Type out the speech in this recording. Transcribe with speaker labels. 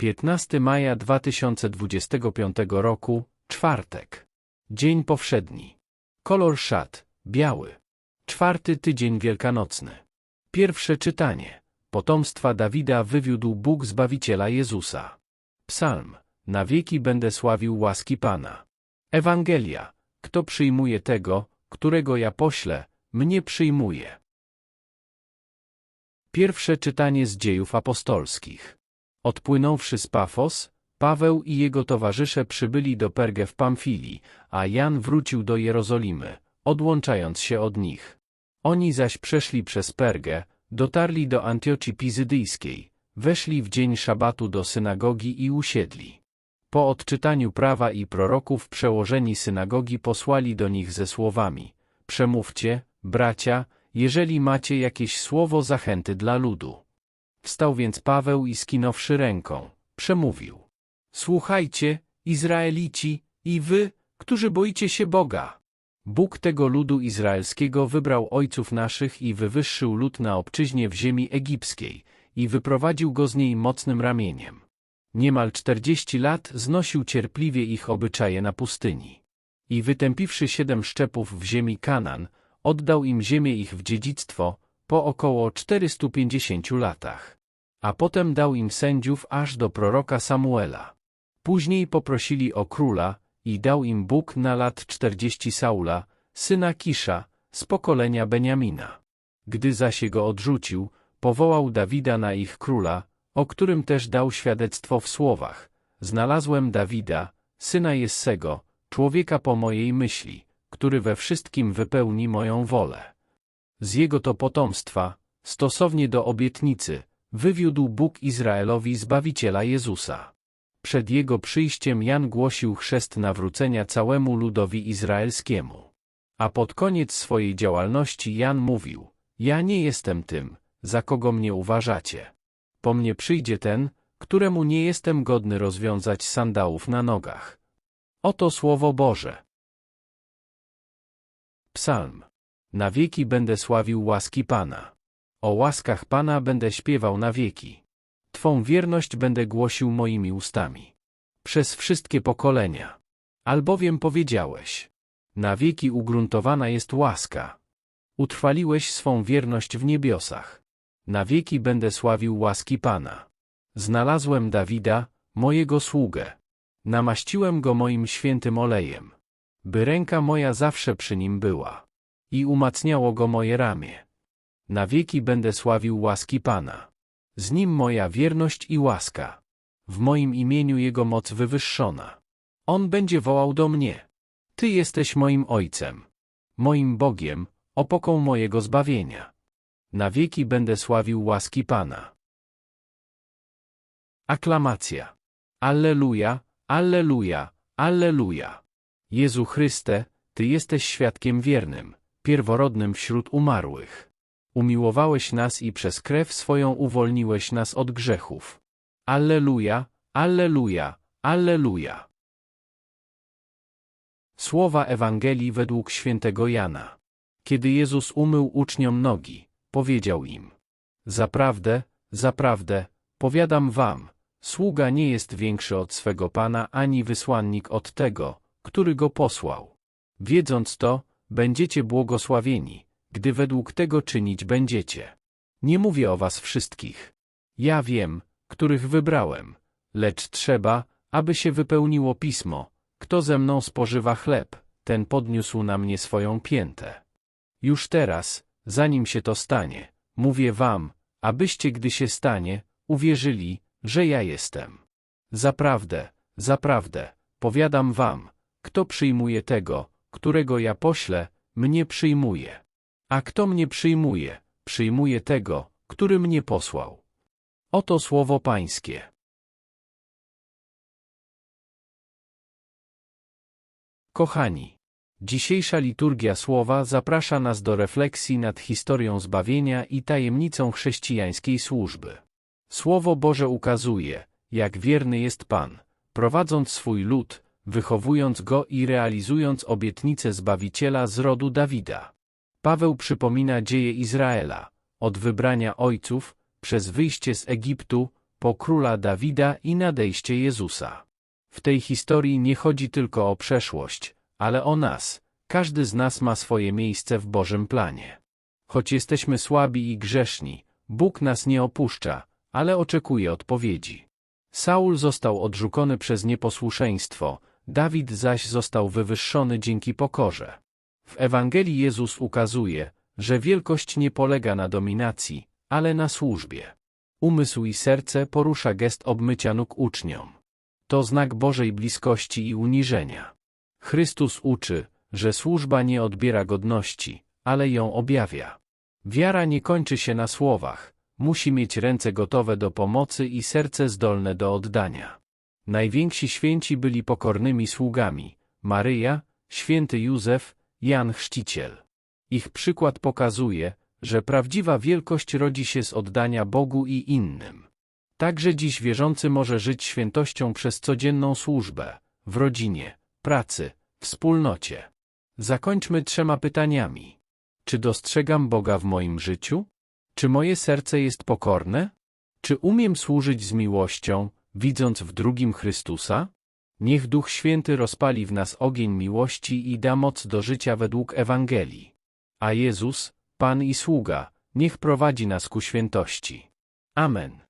Speaker 1: 15 maja 2025 roku, czwartek. Dzień powszedni. Kolor szat, biały. Czwarty tydzień wielkanocny. Pierwsze czytanie. Potomstwa Dawida wywiódł Bóg Zbawiciela Jezusa. Psalm. Na wieki będę sławił łaski Pana. Ewangelia. Kto przyjmuje tego, którego ja poślę, mnie przyjmuje. Pierwsze czytanie z dziejów apostolskich. Odpłynąwszy z Pafos, Paweł i jego towarzysze przybyli do Pergę w Pamfilii, a Jan wrócił do Jerozolimy, odłączając się od nich. Oni zaś przeszli przez Pergę, dotarli do Antiochii Pizydyjskiej, weszli w dzień szabatu do synagogi i usiedli. Po odczytaniu prawa i proroków przełożeni synagogi posłali do nich ze słowami Przemówcie, bracia, jeżeli macie jakieś słowo zachęty dla ludu. Wstał więc Paweł i skinąwszy ręką, przemówił. Słuchajcie, Izraelici, i wy, którzy boicie się Boga. Bóg tego ludu izraelskiego wybrał ojców naszych i wywyższył lud na obczyźnie w ziemi egipskiej i wyprowadził go z niej mocnym ramieniem. Niemal czterdzieści lat znosił cierpliwie ich obyczaje na pustyni. I wytępiwszy siedem szczepów w ziemi Kanan, oddał im ziemię ich w dziedzictwo po około 450 latach. A potem dał im sędziów aż do proroka Samuela. Później poprosili o króla i dał im Bóg na lat czterdzieści Saula, syna Kisza, z pokolenia Beniamina. Gdy zaś go odrzucił, powołał Dawida na ich króla, o którym też dał świadectwo w słowach. Znalazłem Dawida, syna Jessego, człowieka po mojej myśli, który we wszystkim wypełni moją wolę. Z jego to potomstwa, stosownie do obietnicy, wywiódł Bóg Izraelowi Zbawiciela Jezusa. Przed jego przyjściem Jan głosił chrzest nawrócenia całemu ludowi izraelskiemu. A pod koniec swojej działalności Jan mówił, ja nie jestem tym, za kogo mnie uważacie. Po mnie przyjdzie ten, któremu nie jestem godny rozwiązać sandałów na nogach. Oto słowo Boże. Psalm. Na wieki będę sławił łaski Pana. O łaskach Pana będę śpiewał na wieki. Twą wierność będę głosił moimi ustami. Przez wszystkie pokolenia. Albowiem powiedziałeś. Na wieki ugruntowana jest łaska. Utrwaliłeś swą wierność w niebiosach. Na wieki będę sławił łaski Pana. Znalazłem Dawida, mojego sługę. Namaściłem go moim świętym olejem. By ręka moja zawsze przy nim była. I umacniało go moje ramię. Na wieki będę sławił łaski Pana. Z nim moja wierność i łaska. W moim imieniu jego moc wywyższona. On będzie wołał do mnie. Ty jesteś moim ojcem. Moim Bogiem, opoką mojego zbawienia. Na wieki będę sławił łaski Pana. Aklamacja. Alleluja, Alleluja, Alleluja. Jezu Chryste, Ty jesteś świadkiem wiernym, pierworodnym wśród umarłych. Umiłowałeś nas i przez krew swoją uwolniłeś nas od grzechów. Alleluja, Alleluja, Alleluja. Słowa Ewangelii według świętego Jana. Kiedy Jezus umył uczniom nogi, powiedział im: Zaprawdę, zaprawdę, powiadam wam, sługa nie jest większy od swego pana ani wysłannik od tego, który go posłał. Wiedząc to, będziecie błogosławieni, gdy według tego czynić będziecie. Nie mówię o was wszystkich. Ja wiem, których wybrałem, lecz trzeba, aby się wypełniło pismo. Kto ze mną spożywa chleb, ten podniósł na mnie swoją piętę. Już teraz, zanim się to stanie, mówię wam, abyście gdy się stanie, uwierzyli, że ja jestem. Zaprawdę, zaprawdę, powiadam wam, kto przyjmuje tego, którego ja poślę, mnie przyjmuje. A kto mnie przyjmuje, przyjmuje tego, który mnie posłał. Oto słowo Pańskie. Kochani, dzisiejsza liturgia słowa zaprasza nas do refleksji nad historią zbawienia i tajemnicą chrześcijańskiej służby. Słowo Boże ukazuje, jak wierny jest Pan, prowadząc swój lud, wychowując go i realizując obietnicę Zbawiciela z rodu Dawida. Paweł przypomina dzieje Izraela, od wybrania ojców, przez wyjście z Egiptu, po króla Dawida i nadejście Jezusa. W tej historii nie chodzi tylko o przeszłość, ale o nas. Każdy z nas ma swoje miejsce w Bożym planie. Choć jesteśmy słabi i grzeszni, Bóg nas nie opuszcza, ale oczekuje odpowiedzi. Saul został odrzucony przez nieposłuszeństwo, Dawid zaś został wywyższony dzięki pokorze. W Ewangelii Jezus ukazuje, że wielkość nie polega na dominacji, ale na służbie. Umysł i serce porusza gest obmycia nóg uczniom. To znak Bożej bliskości i uniżenia. Chrystus uczy, że służba nie odbiera godności, ale ją objawia. Wiara nie kończy się na słowach, musi mieć ręce gotowe do pomocy i serce zdolne do oddania. Najwięksi święci byli pokornymi sługami Maryja, święty Józef, Jan Chrzciciel. Ich przykład pokazuje, że prawdziwa wielkość rodzi się z oddania Bogu i innym. Także dziś wierzący może żyć świętością przez codzienną służbę, w rodzinie, pracy, wspólnocie. Zakończmy trzema pytaniami. Czy dostrzegam Boga w moim życiu? Czy moje serce jest pokorne? Czy umiem służyć z miłością, widząc w drugim Chrystusa? Niech Duch Święty rozpali w nas ogień miłości i da moc do życia według Ewangelii. A Jezus, Pan i Sługa, niech prowadzi nas ku świętości. Amen.